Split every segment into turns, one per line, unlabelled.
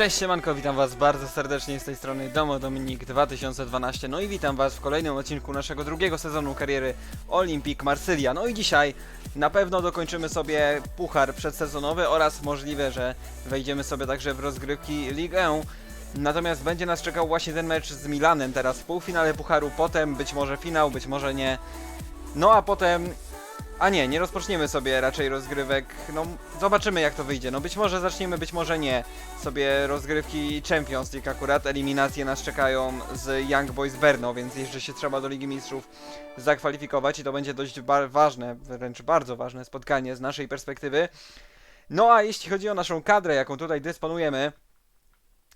Cześć siemanko, witam was bardzo serdecznie z tej strony Domo Dominik 2012 No i witam was w kolejnym odcinku naszego drugiego sezonu kariery Olympic Marsylia. No i dzisiaj na pewno dokończymy sobie puchar przedsezonowy oraz możliwe, że wejdziemy sobie także w rozgrywki Ligue 1 Natomiast będzie nas czekał właśnie ten mecz z Milanem teraz w półfinale pucharu, potem być może finał, być może nie. No a potem a nie, nie rozpoczniemy sobie raczej rozgrywek. No, zobaczymy jak to wyjdzie. No być może zaczniemy, być może nie. Sobie rozgrywki Champions League akurat. Eliminacje nas czekają z Young Boys Brno, więc jeszcze się trzeba do Ligi Mistrzów zakwalifikować i to będzie dość ważne, wręcz bardzo ważne spotkanie z naszej perspektywy. No a jeśli chodzi o naszą kadrę, jaką tutaj dysponujemy,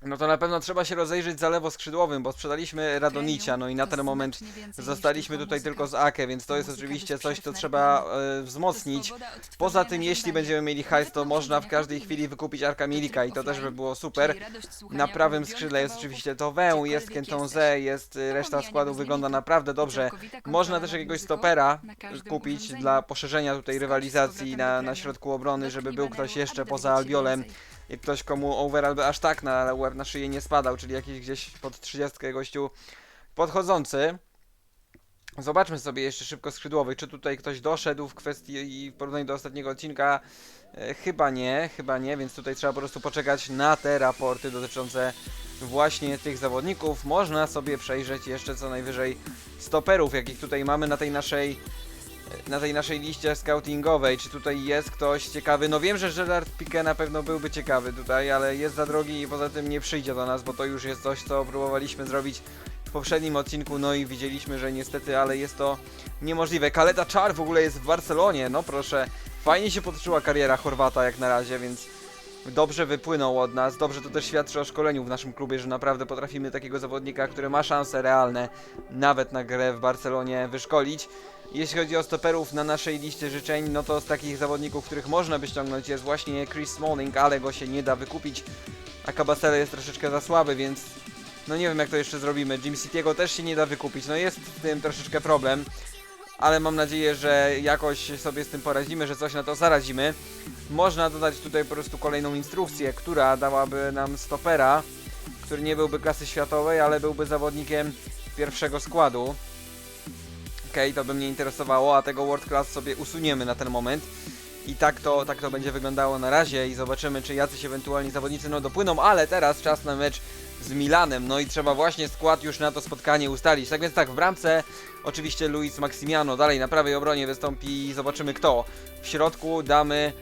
no to na pewno trzeba się rozejrzeć za lewo skrzydłowym, bo sprzedaliśmy Radonicia, no i na ten moment Zostaliśmy tutaj tylko z Ake, więc to jest oczywiście coś, co trzeba e, wzmocnić. Poza tym, jeśli będziemy mieli hajs, to można w każdej chwili wykupić Arka Milika i to też by było super. Na prawym skrzydle jest oczywiście to Wę, jest Kentonze, jest y, reszta składu wygląda naprawdę dobrze. Można też jakiegoś stopera kupić dla poszerzenia tutaj rywalizacji na, na środku obrony, żeby był ktoś jeszcze poza Albiolem. I ktoś komu overall by aż tak na na szyję nie spadał, czyli jakiś gdzieś pod 30 gościu podchodzący. Zobaczmy sobie jeszcze szybko skrzydłowych, czy tutaj ktoś doszedł w kwestii w porównaniu do ostatniego odcinka. E, chyba nie, chyba nie, więc tutaj trzeba po prostu poczekać na te raporty dotyczące właśnie tych zawodników. Można sobie przejrzeć jeszcze co najwyżej stoperów, jakich tutaj mamy na tej naszej na tej naszej liście scoutingowej, czy tutaj jest ktoś ciekawy. No wiem, że Gerard Piqué na pewno byłby ciekawy tutaj, ale jest za drogi i poza tym nie przyjdzie do nas, bo to już jest coś, co próbowaliśmy zrobić w poprzednim odcinku, no i widzieliśmy, że niestety, ale jest to niemożliwe. Kaleta Czar w ogóle jest w Barcelonie, no proszę. Fajnie się potoczyła kariera Chorwata jak na razie, więc dobrze wypłynął od nas. Dobrze to też świadczy o szkoleniu w naszym klubie, że naprawdę potrafimy takiego zawodnika, który ma szanse realne nawet na grę w Barcelonie wyszkolić. Jeśli chodzi o stoperów na naszej liście życzeń, no to z takich zawodników, których można by ściągnąć jest właśnie Chris Smalling, ale go się nie da wykupić. A Cabasele jest troszeczkę za słaby, więc no nie wiem jak to jeszcze zrobimy. Jim City'ego też się nie da wykupić, no jest z tym troszeczkę problem. Ale mam nadzieję, że jakoś sobie z tym poradzimy, że coś na to zaradzimy. Można dodać tutaj po prostu kolejną instrukcję, która dałaby nam stopera, który nie byłby klasy światowej, ale byłby zawodnikiem pierwszego składu. To by mnie interesowało, a tego World Class sobie usuniemy na ten moment. I tak to, tak to będzie wyglądało na razie i zobaczymy, czy jacyś ewentualni zawodnicy no dopłyną, ale teraz czas na mecz z Milanem, no i trzeba właśnie skład już na to spotkanie ustalić. Tak więc tak, w bramce oczywiście Luis Maximiano, dalej na prawej obronie wystąpi i zobaczymy kto. W środku damy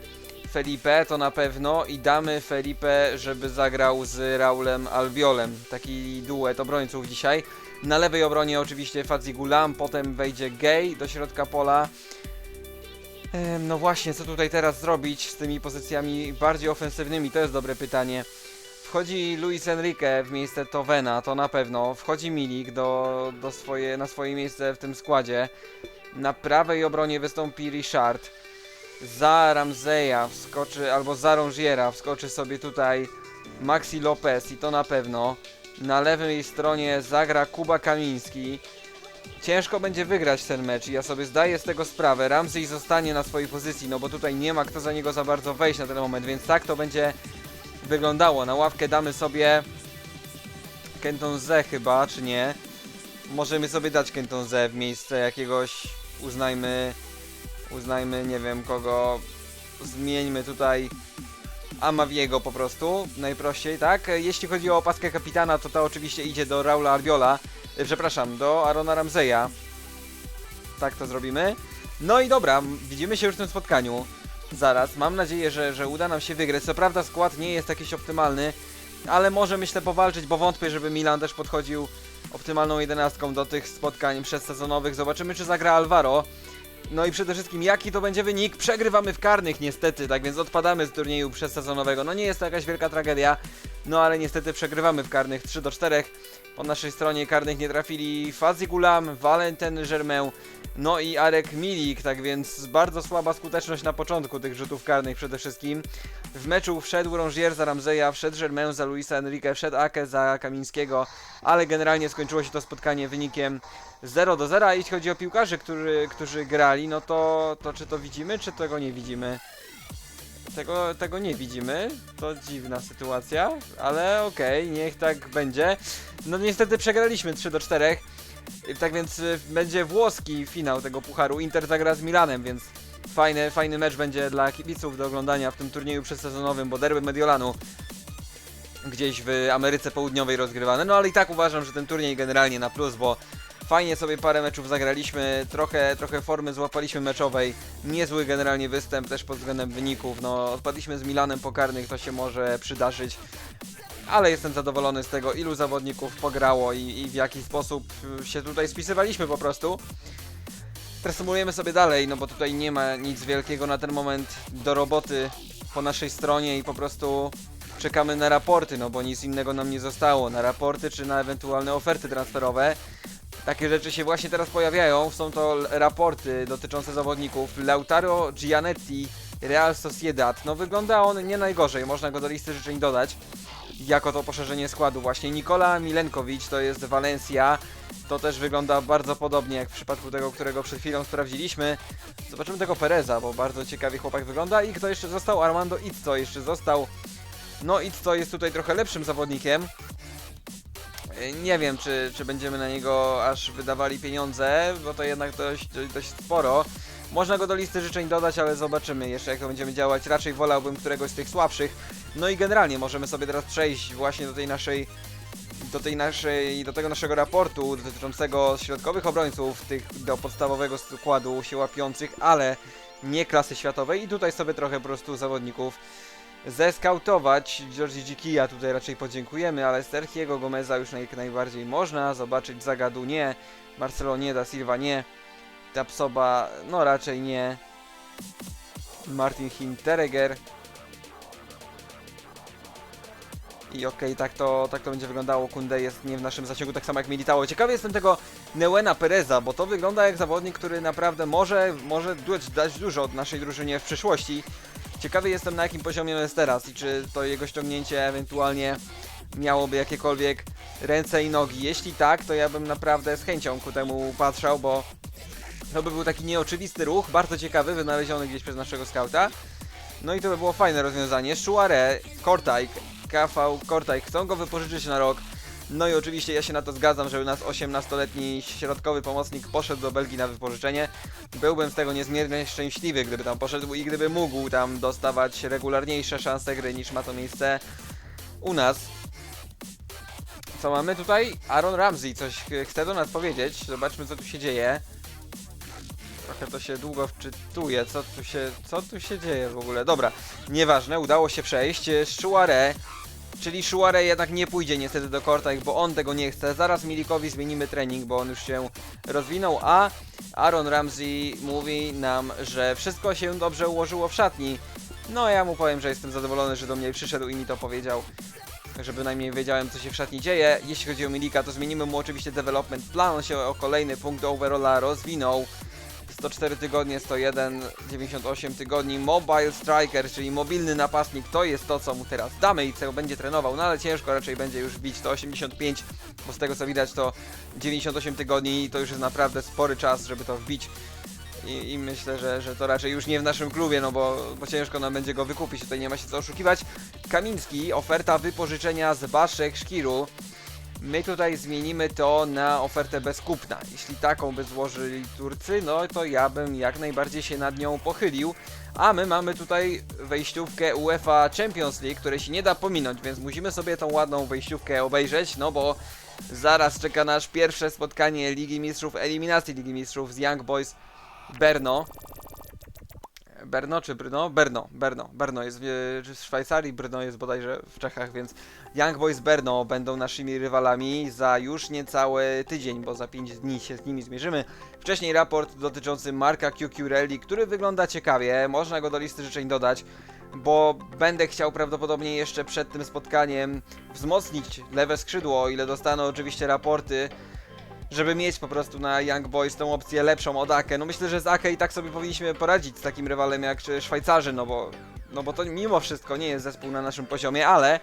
Felipe, to na pewno, i damy Felipe, żeby zagrał z Raulem Albiolem. Taki duet obrońców dzisiaj. Na lewej obronie oczywiście Fadzi Gulam, potem wejdzie Gay do środka pola. No właśnie, co tutaj teraz zrobić z tymi pozycjami bardziej ofensywnymi? To jest dobre pytanie. Wchodzi Luis Enrique w miejsce Tovena, to na pewno. Wchodzi Milik do, do swoje, na swoje miejsce w tym składzie. Na prawej obronie wystąpi Richard. Za Ramzeja wskoczy, albo za Rongiera wskoczy sobie tutaj Maxi Lopez i to na pewno. Na lewej stronie zagra Kuba Kamiński. Ciężko będzie wygrać ten mecz i ja sobie zdaję z tego sprawę. Ramsey zostanie na swojej pozycji, no bo tutaj nie ma kto za niego za bardzo wejść na ten moment, więc tak to będzie wyglądało. Na ławkę damy sobie Kenton Z chyba, czy nie? Możemy sobie dać Kenton Z w miejsce jakiegoś, uznajmy, uznajmy, nie wiem kogo, zmieńmy tutaj Amaviego po prostu, najprościej, tak? Jeśli chodzi o opaskę kapitana, to ta oczywiście idzie do Raula Arbiola, e, przepraszam, do Arona Ramseya. Tak to zrobimy. No i dobra, widzimy się już w tym spotkaniu. Zaraz, mam nadzieję, że, że uda nam się wygrać. Co prawda skład nie jest jakiś optymalny, ale może myślę powalczyć, bo wątpię, żeby Milan też podchodził optymalną jedenastką do tych spotkań przedsezonowych. Zobaczymy, czy zagra Alvaro. No i przede wszystkim, jaki to będzie wynik? Przegrywamy w karnych niestety, tak więc odpadamy z turnieju przedsezonowego. No nie jest to jakaś wielka tragedia, no ale niestety przegrywamy w karnych 3 do 4. Po naszej stronie karnych nie trafili Fazi Gulam, Valentin Germain, no i Arek Milik, tak więc bardzo słaba skuteczność na początku tych rzutów karnych przede wszystkim. W meczu wszedł Rongier za Ramzeja, wszedł Germain za Luisa Enrique, wszedł Ake za Kamińskiego, ale generalnie skończyło się to spotkanie wynikiem 0 do 0. A jeśli chodzi o piłkarzy, którzy, którzy grali, no to, to czy to widzimy, czy tego nie widzimy? Tego, tego nie widzimy. To dziwna sytuacja, ale okej, niech tak będzie. No niestety przegraliśmy 3 do 4. Tak więc y, będzie włoski finał tego pucharu. Inter zagra z Milanem, więc fajny, fajny mecz będzie dla kibiców do oglądania w tym turnieju przedsezonowym, bo derby Mediolanu gdzieś w Ameryce Południowej rozgrywane. No ale i tak uważam, że ten turniej generalnie na plus, bo fajnie sobie parę meczów zagraliśmy, trochę, trochę formy złapaliśmy meczowej. Niezły generalnie występ też pod względem wyników. No odpadliśmy z Milanem pokarnych, to się może przydarzyć. Ale jestem zadowolony z tego, ilu zawodników pograło i, i w jaki sposób się tutaj spisywaliśmy po prostu. Presumujemy sobie dalej, no bo tutaj nie ma nic wielkiego na ten moment do roboty po naszej stronie i po prostu czekamy na raporty, no bo nic innego nam nie zostało. Na raporty czy na ewentualne oferty transferowe. Takie rzeczy się właśnie teraz pojawiają. Są to raporty dotyczące zawodników. Lautaro Gianetti, Real Sociedad. No wygląda on nie najgorzej, można go do listy życzeń dodać. Jako to poszerzenie składu właśnie. Nikola Milenkowicz to jest Valencia. To też wygląda bardzo podobnie jak w przypadku tego, którego przed chwilą sprawdziliśmy. Zobaczymy tego Pereza, bo bardzo ciekawie chłopak wygląda. I kto jeszcze został? Armando Izzo jeszcze został. No Izzo jest tutaj trochę lepszym zawodnikiem. Nie wiem, czy, czy będziemy na niego aż wydawali pieniądze, bo to jednak dość, dość sporo. Można go do listy życzeń dodać, ale zobaczymy jeszcze jak to będziemy działać. Raczej wolałbym któregoś z tych słabszych. No i generalnie możemy sobie teraz przejść właśnie do tej naszej do tej naszej, do tego naszego raportu dotyczącego środkowych obrońców, tych do podstawowego składu się łapiących, ale nie klasy światowej i tutaj sobie trochę po prostu zawodników zeskautować. Georgi Dzikija tutaj raczej podziękujemy, ale Sergiego Gomeza już jak najbardziej można zobaczyć. Zagadu nie, Marcelo nie, Da Silva nie, Tapsoba no raczej nie, Martin Hinteregger. I okej, tak, to, tak to będzie wyglądało. Kunde jest nie w naszym zasięgu, tak samo jak Militało. Ciekawy jestem tego Neuena Pereza, bo to wygląda jak zawodnik, który naprawdę może, może dać, dużo od naszej drużynie w przyszłości. Ciekawy jestem na jakim poziomie jest teraz i czy to jego ściągnięcie ewentualnie miałoby jakiekolwiek ręce i nogi. Jeśli tak, to ja bym naprawdę z chęcią ku temu patrzał, bo to by był taki nieoczywisty ruch, bardzo ciekawy, wynaleziony gdzieś przez naszego skauta. No i to by było fajne rozwiązanie. Shuare, Kortajk, KV Kortajk chcą go wypożyczyć na rok. No i oczywiście ja się na to zgadzam, żeby nas 18-letni środkowy pomocnik poszedł do Belgii na wypożyczenie. Byłbym z tego niezmiernie szczęśliwy, gdyby tam poszedł i gdyby mógł tam dostawać regularniejsze szanse gry niż ma to miejsce u nas. Co mamy tutaj? Aaron Ramsey coś ch- chce do nas powiedzieć. Zobaczmy co tu się dzieje. Trochę to się długo wczytuje. Co tu się, co tu się dzieje w ogóle? Dobra, nieważne, udało się przejść. Shuare, czyli Shuare jednak nie pójdzie niestety do Kortajk, bo on tego nie chce. Zaraz Milikowi zmienimy trening, bo on już się rozwinął, a Aaron Ramsey mówi nam, że wszystko się dobrze ułożyło w szatni. No ja mu powiem, że jestem zadowolony, że do mnie przyszedł i mi to powiedział. Że bynajmniej wiedziałem, co się w szatni dzieje. Jeśli chodzi o Milika, to zmienimy mu oczywiście development plan. On się o kolejny punkt do overalla rozwinął. 104 tygodnie, 101, 98 tygodni. Mobile Striker, czyli mobilny napastnik, to jest to, co mu teraz damy i co będzie trenował, no ale ciężko raczej będzie już wbić to 85, bo z tego co widać to 98 tygodni to już jest naprawdę spory czas, żeby to wbić. I, I myślę, że, że to raczej już nie w naszym klubie, no bo, bo ciężko nam będzie go wykupić, tutaj nie ma się co oszukiwać. Kamiński, oferta wypożyczenia z Baszek Szkiru. My tutaj zmienimy to na ofertę bez kupna. Jeśli taką by złożyli Turcy, no to ja bym jak najbardziej się nad nią pochylił. A my mamy tutaj wejściówkę UEFA Champions League, której się nie da pominąć, więc musimy sobie tą ładną wejściówkę obejrzeć, no bo zaraz czeka nas pierwsze spotkanie Ligi Mistrzów, eliminacji Ligi Mistrzów z Young Boys Berno. Berno czy Brno? Berno, Berno. Berno jest w, w Szwajcarii, Brno jest bodajże w Czechach, więc Young Boys Berno będą naszymi rywalami za już niecały tydzień, bo za 5 dni się z nimi zmierzymy. Wcześniej raport dotyczący Marka Cucurelli, który wygląda ciekawie, można go do listy życzeń dodać, bo będę chciał prawdopodobnie jeszcze przed tym spotkaniem wzmocnić lewe skrzydło, o ile dostaną oczywiście raporty, żeby mieć po prostu na Young Boys tą opcję lepszą od Ake. No myślę, że z Ake i tak sobie powinniśmy poradzić z takim rywalem jak Szwajcarzy, no bo, no bo to mimo wszystko nie jest zespół na naszym poziomie, ale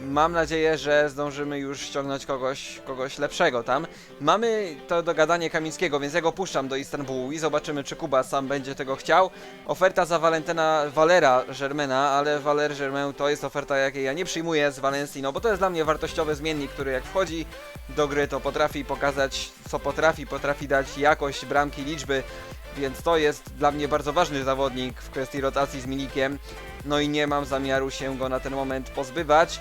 mam nadzieję, że zdążymy już ściągnąć kogoś, kogoś lepszego tam. Mamy to dogadanie Kamińskiego, więc ja go puszczam do Istanbulu i zobaczymy, czy Kuba sam będzie tego chciał. Oferta za Valentyna Valera Germana, ale Valer Germain to jest oferta, jakiej ja nie przyjmuję z Valencji, no bo to jest dla mnie wartościowy zmiennik, który jak wchodzi do gry, to potrafi pokazać, co potrafi, potrafi dać jakość, bramki, liczby, więc to jest dla mnie bardzo ważny zawodnik w kwestii rotacji z Milikiem. No i nie mam zamiaru się go na ten moment pozbywać.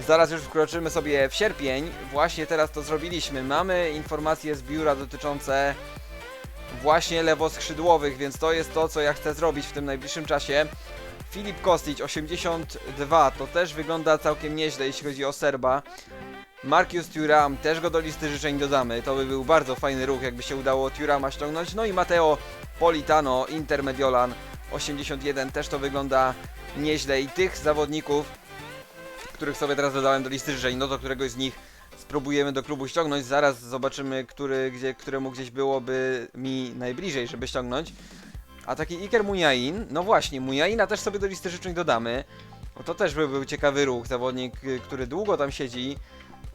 Zaraz już wkroczymy sobie w sierpień. Właśnie teraz to zrobiliśmy. Mamy informacje z biura dotyczące właśnie lewoskrzydłowych, więc to jest to, co ja chcę zrobić w tym najbliższym czasie. Filip Kostić 82, to też wygląda całkiem nieźle, jeśli chodzi o Serba. Marcus Thuram, też go do listy życzeń dodamy. To by był bardzo fajny ruch, jakby się udało Thurama ściągnąć. No i Matteo Politano, Inter Mediolan 81, też to wygląda nieźle. I tych zawodników, których sobie teraz dodałem do listy życzeń, no to któregoś z nich spróbujemy do klubu ściągnąć. Zaraz zobaczymy, który, gdzie, któremu gdzieś byłoby mi najbliżej, żeby ściągnąć. A taki Iker Muniain, no właśnie, Muniaina też sobie do listy życzeń dodamy. Bo to też by był ciekawy ruch, zawodnik, y, który długo tam siedzi.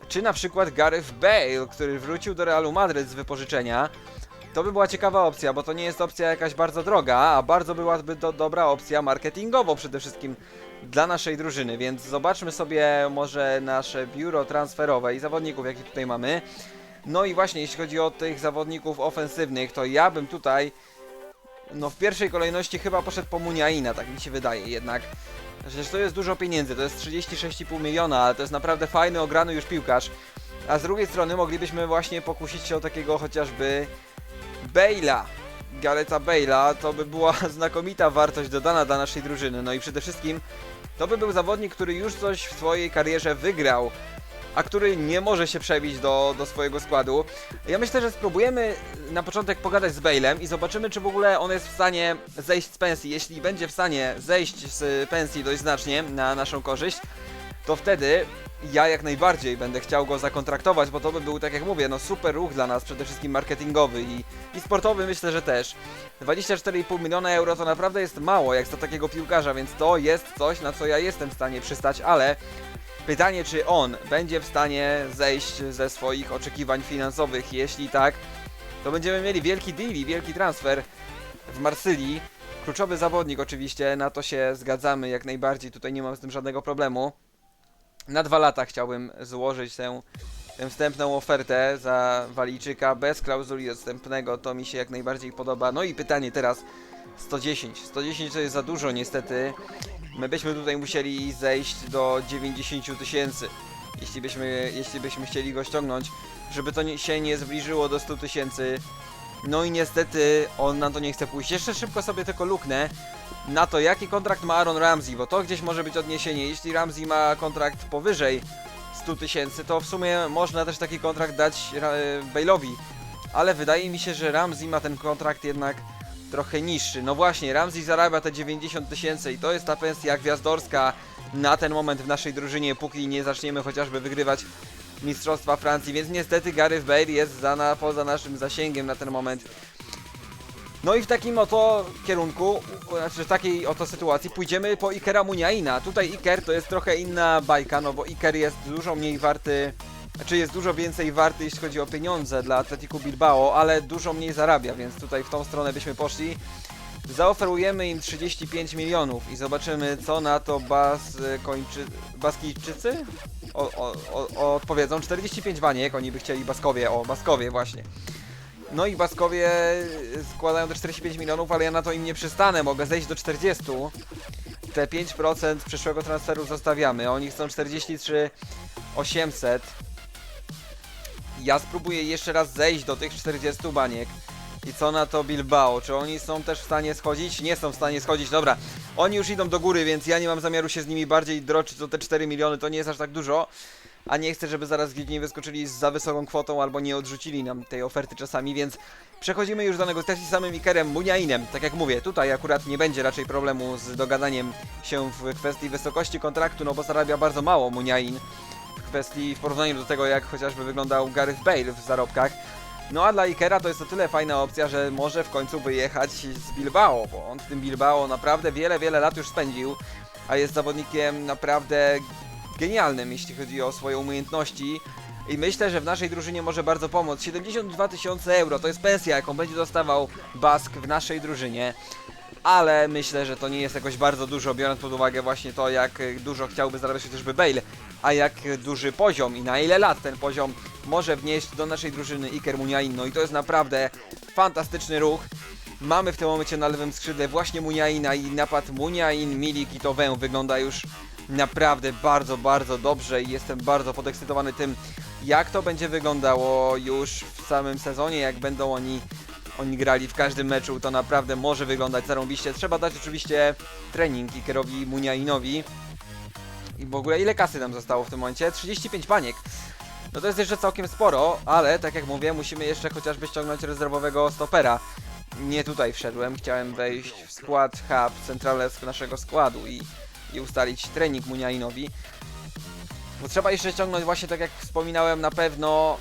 Czy na przykład Gareth Bale, który wrócił do Realu Madryt z wypożyczenia. To by była ciekawa opcja, bo to nie jest opcja jakaś bardzo droga, a bardzo byłaby to dobra opcja marketingowo przede wszystkim dla naszej drużyny, więc zobaczmy sobie może nasze biuro transferowe i zawodników, jakie tutaj mamy. No i właśnie, jeśli chodzi o tych zawodników ofensywnych, to ja bym tutaj, no w pierwszej kolejności chyba poszedł po Muniaina, tak mi się wydaje jednak. Przecież to jest dużo pieniędzy, to jest 36,5 miliona, ale to jest naprawdę fajny, ograny już piłkarz. A z drugiej strony moglibyśmy właśnie pokusić się o takiego chociażby Bale'a. Garetha Bale'a to by była znakomita wartość dodana dla naszej drużyny. No i przede wszystkim to by był zawodnik, który już coś w swojej karierze wygrał, a który nie może się przebić do, do swojego składu. Ja myślę, że spróbujemy na początek pogadać z Bale'em i zobaczymy, czy w ogóle on jest w stanie zejść z pensji. Jeśli będzie w stanie zejść z pensji dość znacznie na naszą korzyść, to wtedy ja jak najbardziej będę chciał go zakontraktować, bo to by był, tak jak mówię, no super ruch dla nas, przede wszystkim marketingowy i, i sportowy myślę, że też. 24,5 miliona euro to naprawdę jest mało jak za takiego piłkarza, więc to jest coś, na co ja jestem w stanie przystać, ale pytanie, czy on będzie w stanie zejść ze swoich oczekiwań finansowych. Jeśli tak, to będziemy mieli wielki deal wielki transfer w Marsylii. Kluczowy zawodnik oczywiście, na to się zgadzamy jak najbardziej, tutaj nie mam z tym żadnego problemu. Na dwa lata chciałbym złożyć tę, tę wstępną ofertę za Walijczyka bez klauzuli odstępnego, to mi się jak najbardziej podoba. No i pytanie teraz 110. 110 to jest za dużo niestety. My byśmy tutaj musieli zejść do 90 tysięcy. Jeśli byśmy, jeśli byśmy chcieli go ściągnąć, żeby to nie, się nie zbliżyło do 100 tysięcy. No i niestety on na to nie chce pójść. Jeszcze szybko sobie tylko luknę na to, jaki kontrakt ma Aaron Ramsey, bo to gdzieś może być odniesienie. Jeśli Ramsey ma kontrakt powyżej 100 tysięcy, to w sumie można też taki kontrakt dać e, Bale'owi. Ale wydaje mi się, że Ramsey ma ten kontrakt jednak trochę niższy. No właśnie, Ramsey zarabia te 90 tysięcy i to jest ta pensja gwiazdorska na ten moment w naszej drużynie, póki nie zaczniemy chociażby wygrywać Mistrzostwa Francji, więc niestety Gareth Bale jest za na, poza naszym zasięgiem na ten moment. No i w takim oto kierunku, znaczy w takiej oto sytuacji pójdziemy po Ikera Muniaina. Tutaj Iker to jest trochę inna bajka, no bo Iker jest dużo mniej warty, znaczy jest dużo więcej warty jeśli chodzi o pieniądze dla Atletico Bilbao, ale dużo mniej zarabia, więc tutaj w tą stronę byśmy poszli. Zaoferujemy im 35 milionów i zobaczymy co na to Bas, kończy, Baskijczycy o, o, o, odpowiedzą. 45 baniek, oni by chcieli Baskowie, o Baskowie właśnie. No i Baskowie składają te 45 milionów, ale ja na to im nie przystanę, mogę zejść do 40. Te 5% przyszłego transferu zostawiamy. Oni chcą 43 800. Ja spróbuję jeszcze raz zejść do tych 40 baniek. I co na to Bilbao? Czy oni są też w stanie schodzić? Nie są w stanie schodzić, dobra. Oni już idą do góry, więc ja nie mam zamiaru się z nimi bardziej droczyć, to te 4 miliony to nie jest aż tak dużo. A nie chcę, żeby zaraz nie wyskoczyli z za wysoką kwotą albo nie odrzucili nam tej oferty czasami, więc przechodzimy już do negocjacji z samym Ikerem Muniainem. Tak jak mówię, tutaj akurat nie będzie raczej problemu z dogadaniem się w kwestii wysokości kontraktu, no bo zarabia bardzo mało Muniain w kwestii w porównaniu do tego, jak chociażby wyglądał Gareth Bale w zarobkach. No a dla Ikera to jest o tyle fajna opcja, że może w końcu wyjechać z Bilbao, bo on w tym Bilbao naprawdę wiele, wiele lat już spędził, a jest zawodnikiem naprawdę genialnym, jeśli chodzi o swoje umiejętności. I myślę, że w naszej drużynie może bardzo pomóc. 72 tysiące euro to jest pensja, jaką będzie dostawał Bask w naszej drużynie. Ale myślę, że to nie jest jakoś bardzo dużo, biorąc pod uwagę właśnie to, jak dużo chciałby zarabiać chociażby Bale, a jak duży poziom i na ile lat ten poziom może wnieść do naszej drużyny Iker Muniain. No i to jest naprawdę fantastyczny ruch. Mamy w tym momencie na lewym skrzydle właśnie Muniaina i napad Muniain, Milik i Towę wygląda już naprawdę bardzo, bardzo dobrze i jestem bardzo podekscytowany tym, jak to będzie wyglądało już w samym sezonie, jak będą oni oni grali w każdym meczu, to naprawdę może wyglądać zarąbiście. Trzeba dać oczywiście trening Ikerowi Muniainowi. I w ogóle ile kasy nam zostało w tym momencie? 35 paniek. No to jest jeszcze całkiem sporo, ale tak jak mówię, musimy jeszcze chociażby ściągnąć rezerwowego stopera. Nie tutaj wszedłem, chciałem wejść w skład hub, centralę naszego składu i, i ustalić trening Muniainowi. Bo trzeba jeszcze ściągnąć właśnie tak jak wspominałem, na pewno,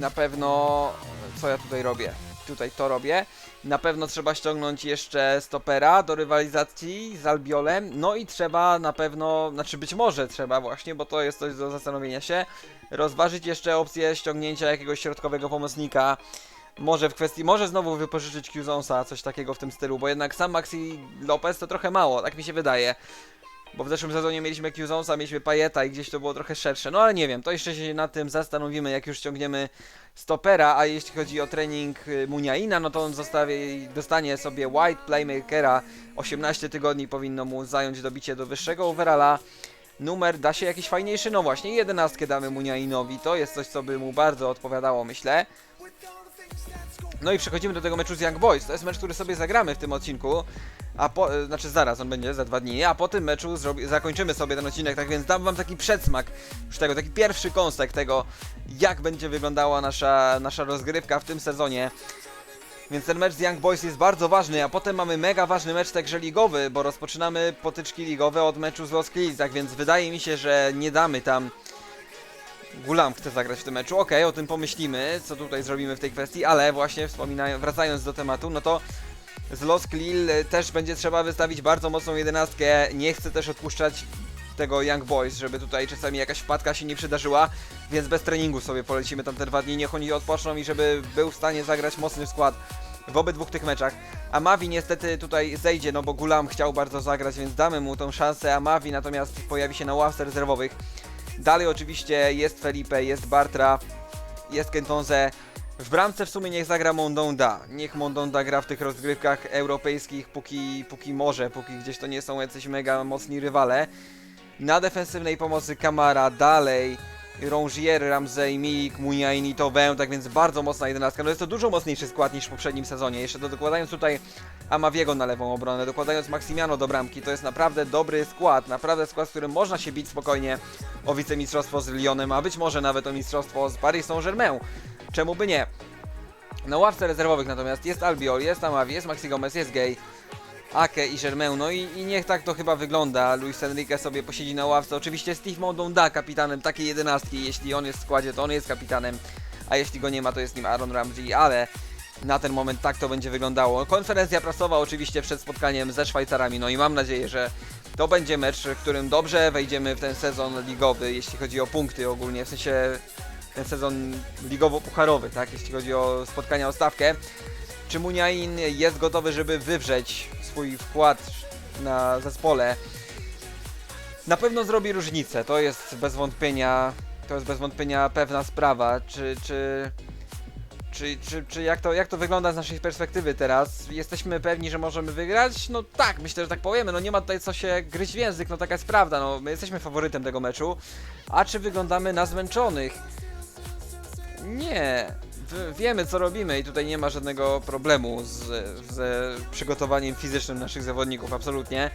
na pewno, co ja tutaj robię? Tutaj to robię. Na pewno trzeba ściągnąć jeszcze stopera do rywalizacji z Albiolem. No i trzeba na pewno, znaczy być może trzeba właśnie, bo to jest coś do zastanowienia się, rozważyć jeszcze opcję ściągnięcia jakiegoś środkowego pomocnika. Może w kwestii, może znowu wypożyczyć Qzonsa, coś takiego w tym stylu, bo jednak sam Maxi Lopez to trochę mało, tak mi się wydaje. Bo w zeszłym sezonie mieliśmy Qzonsa, mieliśmy Pajeta i gdzieś to było trochę szersze. No ale nie wiem, to jeszcze się nad tym zastanowimy, jak już ściągniemy stopera, a jeśli chodzi o trening y, Muniaina, no to on zostawi, dostanie sobie White Playmakera. 18 tygodni powinno mu zająć dobicie do wyższego overalla. Numer da się jakiś fajniejszy? No właśnie, jedenastkę damy Muniainowi, to jest coś, co by mu bardzo odpowiadało, myślę. No i przechodzimy do tego meczu z Young Boys. To jest mecz, który sobie zagramy w tym odcinku. A po, e, znaczy zaraz, on będzie za dwa dni, a po tym meczu zrobi, zakończymy sobie ten odcinek, tak więc dam wam taki przedsmak już tego, taki pierwszy kąsek tego, jak będzie wyglądała nasza, nasza rozgrywka w tym sezonie. Więc ten mecz z Young Boys jest bardzo ważny, a potem mamy mega ważny mecz także ligowy, bo rozpoczynamy potyczki ligowe od meczu z Los Kills, tak więc wydaje mi się, że nie damy tam Gulam chce zagrać w tym meczu. Okej, o tym pomyślimy, co tutaj zrobimy w tej kwestii, ale właśnie wspominając, wracając do tematu, no to z Los Klil też będzie trzeba wystawić bardzo mocną jedenastkę. Nie chcę też odpuszczać tego Young Boys, żeby tutaj czasami jakaś wpadka się nie przydarzyła, więc bez treningu sobie polecimy tam te dwa dni, niech oni odpoczną i żeby był w stanie zagrać mocny skład w obydwu tych meczach. A Mavi niestety tutaj zejdzie, no bo Gulam chciał bardzo zagrać, więc damy mu tą szansę, a Mavi natomiast pojawi się na ławce rezerwowych. Dalej oczywiście jest Felipe, jest Bartra, jest Kentonze. W bramce w sumie niech zagra Mondonda. Niech Mondonda gra w tych rozgrywkach europejskich, póki, póki może, póki gdzieś to nie są jacyś mega mocni rywale. Na defensywnej pomocy Kamara, dalej Rongier, Ramsey, Milik, Muniain i Tobę, tak więc bardzo mocna jedenastka. No jest to dużo mocniejszy skład niż w poprzednim sezonie. Jeszcze do, dokładając tutaj Amaviego na lewą obronę, dokładając Maximiano do bramki, to jest naprawdę dobry skład, naprawdę skład, z którym można się bić spokojnie o wicemistrzostwo z Lyonem, a być może nawet o mistrzostwo z Paris Saint-Germain. Czemu by nie? Na ławce rezerwowych natomiast jest Albiol, jest Amavi, jest Maxi Gomez, jest Gay, Ake i Germain, no i, i niech tak to chyba wygląda. Luis Enrique sobie posiedzi na ławce. Oczywiście Steve Mondon da kapitanem takiej jedenastki, jeśli on jest w składzie, to on jest kapitanem, a jeśli go nie ma, to jest nim Aaron Ramsey, ale na ten moment tak to będzie wyglądało. Konferencja prasowa oczywiście przed spotkaniem ze Szwajcarami, no i mam nadzieję, że to będzie mecz, w którym dobrze wejdziemy w ten sezon ligowy, jeśli chodzi o punkty ogólnie, w sensie ten sezon ligowo-pucharowy, tak, jeśli chodzi o spotkania o stawkę. Czy Muniain jest gotowy, żeby wywrzeć swój wkład na zespole? Na pewno zrobi różnicę, to jest bez wątpienia, to jest bez wątpienia pewna sprawa. Czy, czy, czy, czy, czy jak, to, jak to wygląda z naszej perspektywy teraz? Jesteśmy pewni, że możemy wygrać? No tak, myślę, że tak powiemy. No nie ma tutaj co się gryźć w język, no taka jest prawda. No, my jesteśmy faworytem tego meczu. A czy wyglądamy na zmęczonych? Nie. Wiemy co robimy i tutaj nie ma żadnego problemu z, z przygotowaniem fizycznym naszych zawodników, absolutnie.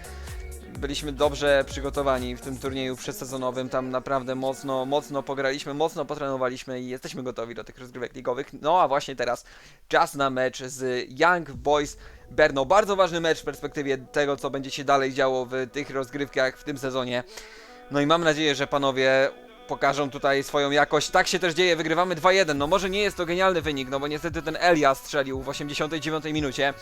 Byliśmy dobrze przygotowani w tym turnieju przedsezonowym, tam naprawdę mocno, mocno pograliśmy, mocno potrenowaliśmy i jesteśmy gotowi do tych rozgrywek ligowych. No a właśnie teraz czas na mecz z Young Boys Berno. Bardzo ważny mecz w perspektywie tego, co będzie się dalej działo w tych rozgrywkach w tym sezonie. No i mam nadzieję, że panowie pokażą tutaj swoją jakość. Tak się też dzieje, wygrywamy 2-1. No może nie jest to genialny wynik, no bo niestety ten Elia strzelił w 89 minucie,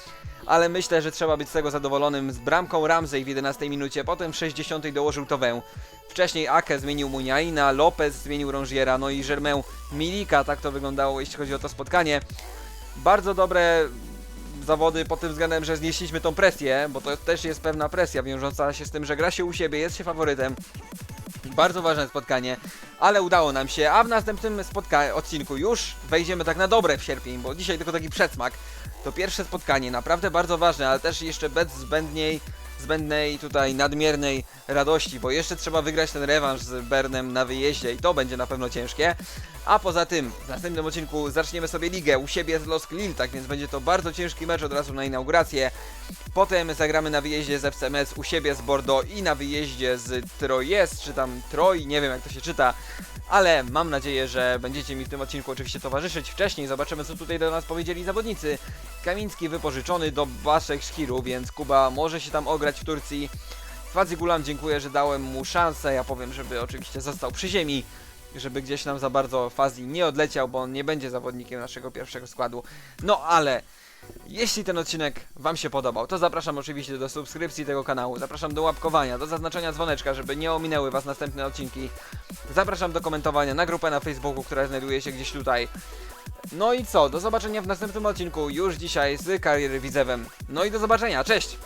ale myślę, że trzeba być z tego zadowolonym. Z bramką Ramsey w 11 minucie, potem w 60 dołożył Towę. Wcześniej Ake zmienił Muniaina, Lopez zmienił Rongiera, no i Germain Milika, tak to wyglądało jeśli chodzi o to spotkanie. Bardzo dobre zawody pod tym względem, że znieśliśmy tą presję, bo to też jest pewna presja wiążąca się z tym, że gra się u siebie, jest się faworytem. Bardzo ważne spotkanie, ale udało nam się, a w następnym spotka- odcinku już wejdziemy tak na dobre w sierpień, bo dzisiaj tylko taki przedsmak. To pierwsze spotkanie, naprawdę bardzo ważne, ale też jeszcze bez zbędniej, zbędnej tutaj nadmiernej radości, bo jeszcze trzeba wygrać ten rewanż z Bernem na wyjeździe i to będzie na pewno ciężkie. A poza tym, w następnym odcinku zaczniemy sobie ligę u siebie z Los Lille, tak więc będzie to bardzo ciężki mecz od razu na inaugurację. Potem zagramy na wyjeździe z FC Metz u siebie z Bordeaux i na wyjeździe z Troyes, czy tam Troj, nie wiem jak to się czyta, ale mam nadzieję, że będziecie mi w tym odcinku oczywiście towarzyszyć. Wcześniej zobaczymy co tutaj do nas powiedzieli zawodnicy. Kamiński wypożyczony do Waszek Szkiru, więc Kuba może się tam ograć w Turcji. Fadzigulam dziękuję, że dałem mu szansę, ja powiem, żeby oczywiście został przy ziemi żeby gdzieś nam za bardzo Fazi nie odleciał, bo on nie będzie zawodnikiem naszego pierwszego składu. No ale jeśli ten odcinek Wam się podobał, to zapraszam oczywiście do subskrypcji tego kanału, zapraszam do łapkowania, do zaznaczenia dzwoneczka, żeby nie ominęły Was następne odcinki. Zapraszam do komentowania na grupę na Facebooku, która znajduje się gdzieś tutaj. No i co, do zobaczenia w następnym odcinku już dzisiaj z kariery Widzewem. No i do zobaczenia, cześć!